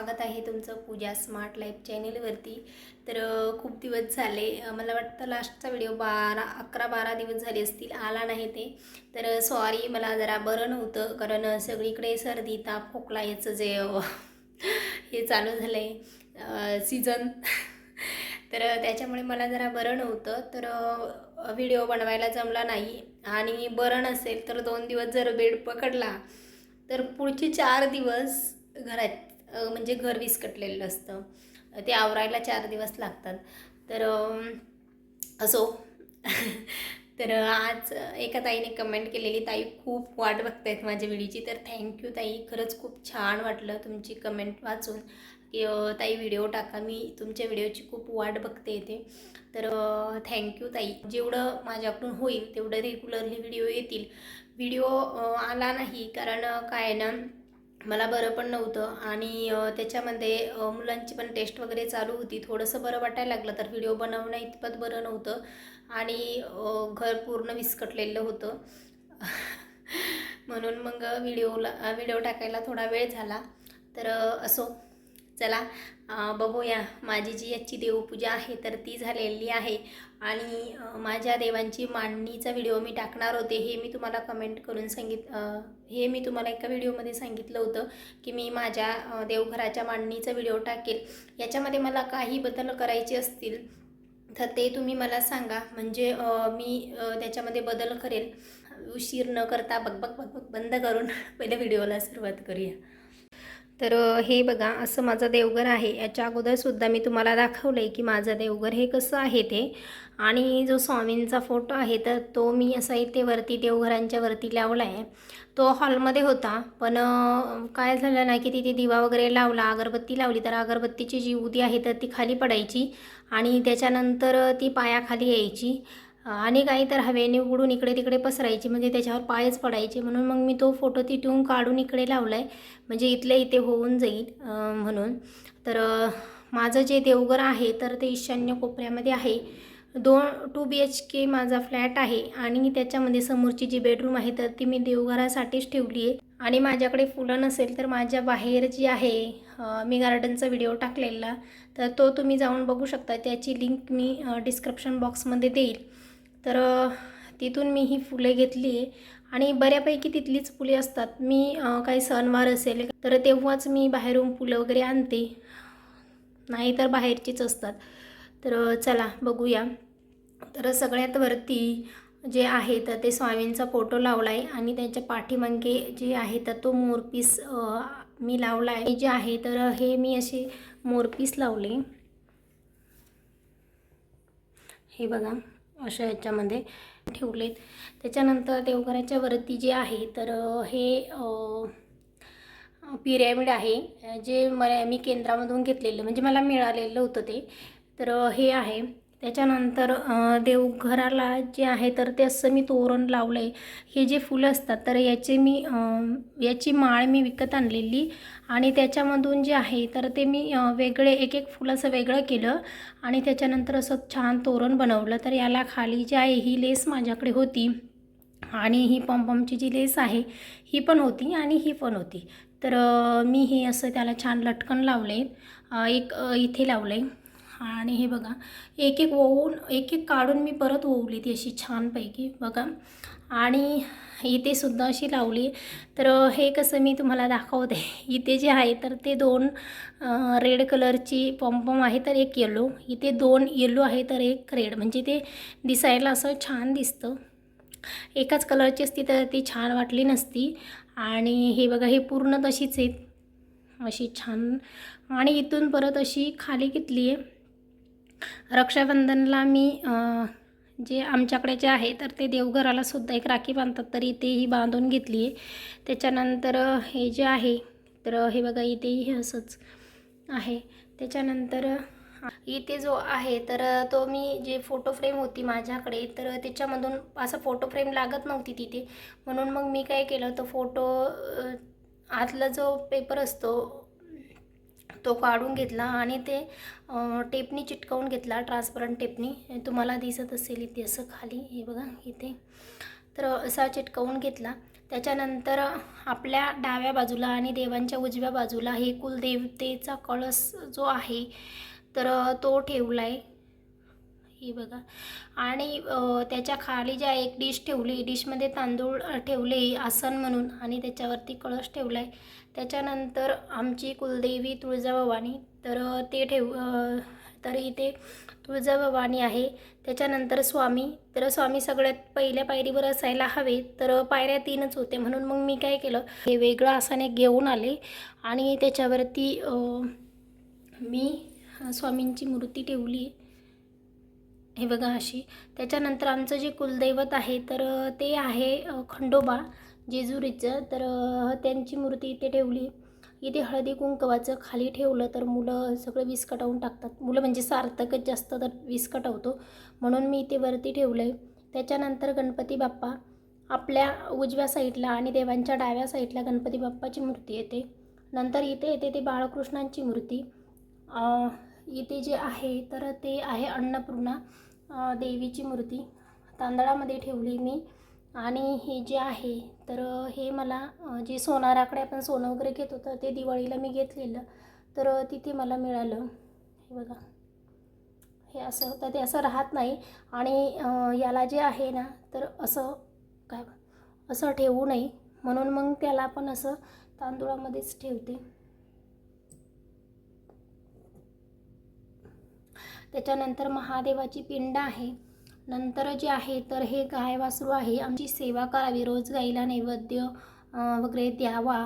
मागत आहे तुमचं पूजा स्मार्ट लाईफ चॅनेलवरती तर खूप दिवस झाले. मला वाटतं लास्टचा व्हिडिओ बारा अकरा बारा दिवस झाले असतील. आला नाही ते. तर सॉरी मला जरा बरं नव्हतं. कारण सगळीकडे सर्दी ताप खोकला याचं जे हे चालू झालं आहे सीझन तर त्याच्यामुळे मला जरा बरं नव्हतं. तर व्हिडिओ बनवायला जमला नाही. आणि बरं नसेल तर दोन दिवस जर बेड पकडला तर पुढचे चार दिवस घरात म्हणजे घर विस्कटलेलं असतं. ते आवरायला चार दिवस लागतात. तर असो. तर आज एका ताईने कमेंट केलेली ताई खूप वाट बघतायत माझ्या व्हिडिओची तर थँक्यू ताई. खरंच खूप छान वाटलं तुमची कमेंट वाचून. की ताई व्हिडिओ टाका. मी तुमच्या व्हिडिओची खूप वाट बघते येते तर थँक्यू ताई. जेवढं माझ्याकडून होईल तेवढं रेग्युलरली व्हिडिओ येतील. व्हिडिओ आला नाही. कारण काय आहे ना मला बरं पण नव्हतं. आणि त्याच्यामध्ये मुलांची पण टेस्ट वगैरे चालू होती. थोडंसं बरं वाटायला लागलं तर व्हिडिओ बनवणं इतपत बरं नव्हतं. आणि घर पूर्ण विस्कटलेलं होतं. म्हणून मग व्हिडिओला व्हिडिओ टाकायला थोडा वेळ झाला. तर असो. चला बघूया. माझी जी याची देवपूजा आहे तर ती झालेली आहे. आणि माझ्या देवांची मांडणीचा व्हिडिओ मी टाकणार होते हे मी तुम्हाला कमेंट करून सांगित हे मी तुम्हाला एका व्हिडिओमध्ये सांगितलं होतं की मी माझ्या देवघराच्या मांडणीचा व्हिडिओ टाकेल. याच्यामध्ये मला काही बदल करायचे असतील तर ते तुम्ही मला सांगा. म्हणजे मी त्याच्यामध्ये बदल करेल. उशीर न करता बकबक बकबक बंद करून पहिल्या व्हिडिओला सुरुवात करूया. तर हे बघा असं माझं देवघर आहे. याच्या अगोदरसुद्धा मी तुम्हाला दाखवलं आहे की माझं देवघर हे कसं आहे ते. आणि जो स्वामींचा फोटो आहे तर तो मी असा इथे वरती देवघरांच्या वरती लावला आहे तो हॉलमध्ये होता पण काय झालं ना की तिथे दिवा वगैरे लावला अगरबत्ती लावली. तर अगरबत्तीची जी उदी आहे तर ती खाली पडायची आणि त्याच्यानंतर ती पायाखाली यायची. आणि काही तर हवेने उघडून इकडे तिकडे पसरायची म्हणजे त्याच्यावर पायच पडायचे. म्हणून मग मी तो फोटो तिथून काढून इकडे लावला आहे म्हणजे इथल्या इथे होऊन जाईल म्हणून. तर माझं जे देवघर आहे तर ते ईशान्य कोपऱ्यामध्ये आहे. दोन टू बी एच के माझा फ्लॅट आहे आणि त्याच्यामध्ये समोरची जी बेडरूम आहे तर ती मी देवघरासाठीच ठेवली आहे. आणि माझ्याकडे फुलं नसेल तर माझ्या बाहेर जी आहे मी गार्डनचा व्हिडिओ टाकलेला तर तो तुम्ही जाऊन बघू शकता. त्याची लिंक मी डिस्क्रिप्शन बॉक्समध्ये देईल. तर तिथून मी ही फुले घेतली आहे आणि बऱ्यापैकी तिथलीच फुले असतात. मी काही सणवार असेल तर तेव्हाच मी बाहेरून फुलं वगैरे आणते. नाही तर बाहेरचीच असतात. तर चला बघूया. तर सगळ्यात वरती जे आहे तर ते स्वामींचा फोटो लावला आहे आणि त्यांच्या पाठीमागे जे आहे तर तो मोरपीस मी लावला आहे जे आहे तर हे मी असे मोरपीस लावले. हे बघा. अशा याच्यामध्ये ठेवलेत. त्याच्यानंतर देवघराच्या वरती जे आहे तर हे पिरॅमिड आहे. जे मला मी केंद्रामधून घेतलेलं म्हणजे मला मिळालेलं होतं ते. तर हे आहे. त्याच्यानंतर देवघराला जे आहे तर ते असं मी तोरण लावलं आहे हे जे फुलं असतात तर याचे मी याची माळ मी विकत आणलेली. आणि त्याच्यामधून जे आहे तर ते मी वेगळे एक एक फुलं असं वेगळं केलं. आणि त्याच्यानंतर असं छान तोरण बनवलं. तर याला खाली जी आहे ही लेस माझ्याकडे होती. आणि ही पॉम्पॉमची जी लेस आहे ही पण होती आणि ही पण होती. तर मी हे असं त्याला छान लटकन लावले एक इथे लावले आणि हे बघा. एक एक ओवून एक एक काढून मी परत ओवली ती अशी छानपैकी बघा. आणि इथे सुद्धा अशी लावली. तर हे कसं मी तुम्हाला दाखवते. इथे जे आहे तर ते दोन रेड कलरची पॉम्पॉम आहे तर एक येलो इथे दोन येलो आहे तर एक रेड म्हणजे ते दिसायला असं छान दिसतं. एकाच कलरची असती तर ती छान वाटली नसती. आणि हे बघा हे पूर्ण तशीच आहेत. अशी छान. आणि इथून परत अशी खाली घेतली आहे रक्षाबंधनला मी जे आमच्याकडे जे आहे तर ते देवघराला सुद्धा एक राखी बांधतात तर इथेही बांधून घेतली आहे. त्याच्यानंतर हे जे आहे तर हे बघा इथेही हे असंच आहे. त्याच्यानंतर इथे जो आहे तर तो मी जे फोटो फ्रेम होती माझ्याकडे तर त्याच्यामधून असं फोटो फ्रेम लागत नव्हती तिथे. म्हणून मग मी काय केलं तर फोटो आतला जो पेपर असतो तो काढून घेतला आणि ते टेपनी चिटकवून घेतला ट्रान्सपरंट टेपनी. तुम्हाला दिसत असेल इथे असं खाली हे बघा इथे. तर असा चिटकवून घेतला. त्याच्यानंतर आपल्या डाव्या बाजूला आणि देवांच्या उजव्या बाजूला हे कुलदेवतेचा कळस जो आहे तर तो ठेवला आहे हे बघा. आणि त्याच्याखाली ज्या एक डिश ठेवली डिशमध्ये तांदूळ ठेवले आसन म्हणून आणि त्याच्यावरती कळश ठेवला आहे त्याच्यानंतर आमची कुलदेवी तुळजाभवानी तर ते ठेव तर इथे तुळजाभवानी आहे. त्याच्यानंतर स्वामी तर स्वामी सगळ्यात पहिल्या पायरीवर असायला हवे तर पायऱ्या तीनच होते म्हणून मग मी काय केलं हे वेगळं आसन एक घेऊन आले आणि त्याच्यावरती मी स्वामींची मूर्ती ठेवली. हे बघा अशी. त्याच्यानंतर आमचं जे कुलदैवत आहे तर ते आहे खंडोबा जेजुरीचं. तर त्यांची मूर्ती इथे ठेवली. इथे हळदी कुंकवाचं खाली ठेवलं तर मुलं सगळं विस्कटावून टाकतात. मुलं म्हणजे सार्थकच जास्त तर विस्कटावतो. म्हणून मी इथे वरती ठेवलं आहे त्याच्यानंतर गणपती बाप्पा आपल्या उजव्या साईडला आणि देवांच्या डाव्या साईडला गणपती बाप्पाची मूर्ती येते. नंतर इथे येते ते बाळकृष्णांची मूर्ती. इथे जे आहे तर ते आहे अन्नपूर्णा. देवीची मूर्ती तांदळामध्ये ठेवली मी. आणि हे जे आहे तर हे मला जे सोनाराकडे आपण सोनं वगैरे घेत होतं ते दिवाळीला मी घेतलेलं. तर तिथे मला मिळालं. हे बघा. हे असं तर ते असं राहत नाही. आणि याला जे आहे ना तर असं काय असं ठेवू नये. म्हणून मग त्याला आपण असं तांदुळामध्येच ठेवते. त्याच्यानंतर महादेवाची पिंड आहे. नंतर जे आहे तर हे गाय वासरू आहे. आमची सेवा करावी रोज गाईला नैवेद्य वगैरे द्यावा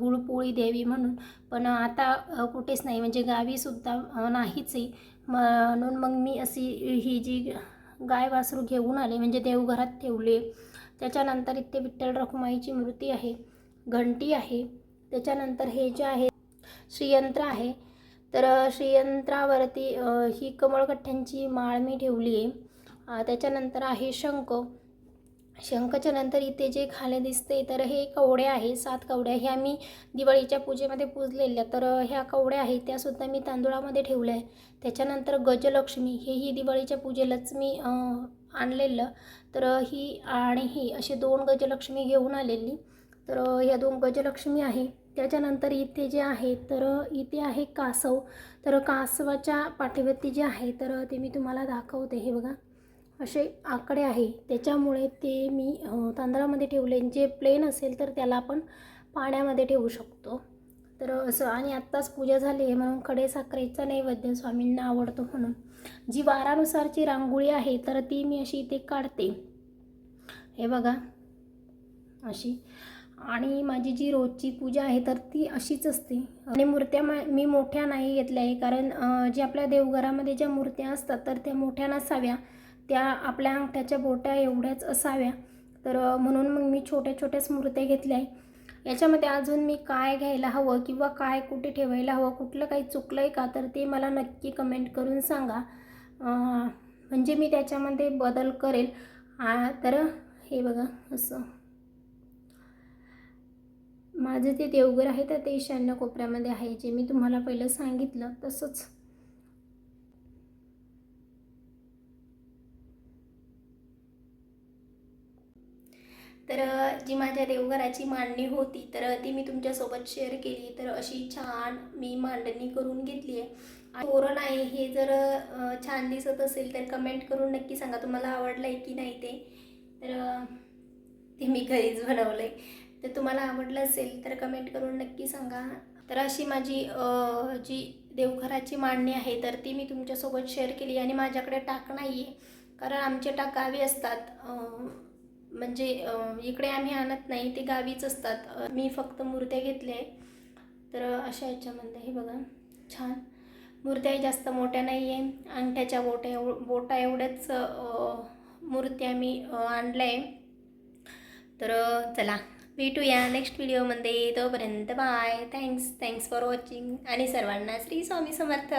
गुळपोळी द्यावी म्हणून. पण आता कुठेच नाही. म्हणजे गावीसुद्धा नाहीच आहे. म्हणून मग मी अशी ही जी गाय वासरू घेऊन आले म्हणजे देवघरात ठेवले. त्याच्यानंतर इथे विठ्ठल रखुमाईची मूर्ती आहे. घंटी आहे. त्याच्यानंतर हे जे आहे श्रीयंत्र आहे. तर श्रीयंत्रावरती ही कमळकट्ट्यांची माळ मी ठेवली आहे. त्याच्यानंतर आहे शंख. शंखच्या नंतर इथे जे खाली दिसते तर हे कवड्या आहे. सात कवड्या. ह्या मी दिवाळीच्या पूजेमध्ये पूजलेल्या. तर ह्या कवड्या आहेत त्यासुद्धा मी तांदुळामध्ये ठेवल्या आहे त्याच्यानंतर गजलक्ष्मी. हेही दिवाळीच्या पूजेलाच मी आणलेलं. तर ही आणि ही असे दोन गजलक्ष्मी घेऊन आलेली. तर ह्या दोन गजलक्ष्मी आहे. त्याच्यानंतर इथे जे आहे तर इथे आहे कासव. तर कासवाच्या पाठीवरती जे आहे तर ते मी तुम्हाला दाखवते. हे बघा असे आकडे आहे. त्याच्यामुळे ते मी तांदळामध्ये ठेवले. जे प्लेन असेल तर त्याला आपण पाण्यामध्ये ठेवू शकतो. तर असं आणि आत्ताच पूजा झाली आहे म्हणून खडे साखरेचा नैवेद्य स्वामींना आवडतो म्हणून. जी वारानुसारची रांगोळी आहे तर ती मी अशी इथे काढते. हे बघा अशी. आणि माझी जी रोजची पूजा आहे तर ती अशीच असते. आणि मूर्त्या मा मी मोठ्या नाही घेतल्या आहे कारण जे आपल्या देवघरामध्ये ज्या मूर्त्या असतात तर त्या मोठ्या नसाव्या. त्या आपल्या अंगठ्याच्या बोट्या एवढ्याच असाव्या. तर म्हणून मग मी छोट्या छोट्याच मूर्त्या घेतल्या आहे याच्यामध्ये अजून मी काय घ्यायला हवं किंवा काय कुठे ठेवायला हवं कुठलं काही चुकलं आहे का तर ते मला नक्की कमेंट करून सांगा. म्हणजे मी त्याच्यामध्ये बदल करेल. तर हे बघा असं. माझं जे देवघर आहे तर ते ईशान्य कोपऱ्यामध्ये आहे जे मी तुम्हाला पहिलं सांगितलं तसंच. तर जी माझ्या देवघराची मांडणी होती तर ती मी तुमच्यासोबत शेअर केली. तर अशी छान मी मांडणी करून घेतली आहे. आणि तोरण आहे हे जर छान दिसत असेल तर कमेंट करून नक्की सांगा तुम्हाला आवडलं आहे की नाही ते. तर ते मी घरीच बनवलं आहे ते तुम्हाला आवडलं असेल तर कमेंट करून नक्की सांगा. तर अशी माझी जी देवघराची मांडणी आहे तर ती मी तुमच्यासोबत शेअर केली आणि माझ्याकडे टाक नाही आहे कारण आमचे टाक गावी असतात. म्हणजे इकडे आम्ही आणत नाही ते गावीच असतात. मी फक्त मूर्त्या घेतल्या आहे तर अशा याच्यामध्ये हे बघा. छान. मूर्त्याही जास्त मोठ्या नाही आहे अंगठ्याच्या बोट्या एव बोटा एवढ्याच मूर्त्या मी आणल्या आहे तर चला. भेटूया नेक्स्ट व्हिडिओमध्ये तोपर्यंत bye thanks thanks for watching आणि सर्वांना श्री स्वामी समर्थ.